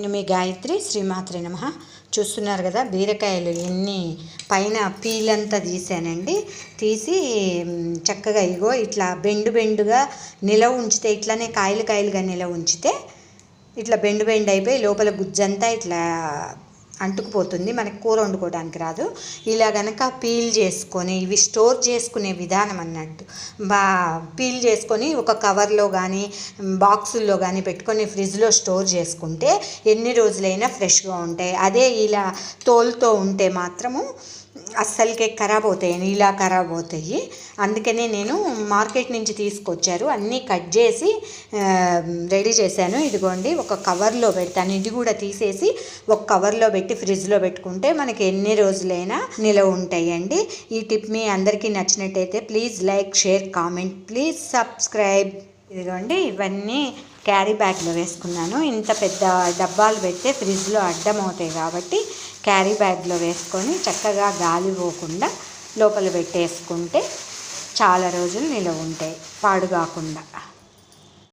నేను మీ గాయత్రి శ్రీమాత్రి నమ. చూస్తున్నారు కదా బీరకాయలు ఎన్ని పైన పీలంతా తీసానండి. తీసి చక్కగా ఇగో ఇట్లా బెండు బెండుగా నిలవ ఉంచితే ఇట్లానే కాయలు కాయలుగా నిలవ ఉంచితే ఇట్లా బెండు బెండు అయిపోయి లోపల గుజ్జంతా ఇట్లా అంటుకుపోతుంది. మనకి కూర వండుకోవడానికి రాదు. ఇలా గనక పీల్ చేసుకొని ఇవి స్టోర్ చేసుకునే విధానం అన్నట్టు. బా పీల్ చేసుకొని ఒక కవర్లో కానీ బాక్సుల్లో కానీ పెట్టుకొని ఫ్రిడ్జ్లో స్టోర్ చేసుకుంటే ఎన్ని రోజులైనా ఫ్రెష్గా ఉంటాయి. అదే ఇలా తోలుతో ఉంటే మాత్రము అస్సలకే ఖరాబ్ అవుతాయి ఇలా ఖరాబ్ అవుతాయి. అందుకనే నేను మార్కెట్ నుంచి తీసుకొచ్చారు. అన్నీ కట్ చేసి రెడీ చేశాను. ఇదిగోండి ఒక కవర్లో పెడతాను. ఇది కూడా తీసేసి ఒక కవర్లో పెట్టి ఫ్రిడ్జ్లో పెట్టుకుంటే మనకి ఎన్ని రోజులైనా నిలవ ఉంటాయండి. ఈ టిప్ మీ అందరికీ నచ్చినట్టయితే please like share comment. Please subscribe. ఇదిగోండి ఇవన్నీ క్యారీ బ్యాగ్లో వేసుకున్నాను. ఇంత పెద్ద డబ్బాలు పెడితే ఫ్రిడ్జ్లో అడ్డం అవుతాయి కాబట్టి క్యారీ బ్యాగ్లో వేసుకొని చక్కగా గాలి పోకుండా లోపల పెట్టేసుకుంటే చాలా రోజులు నిలవ ఉంటాయి పాడు కాకుండా.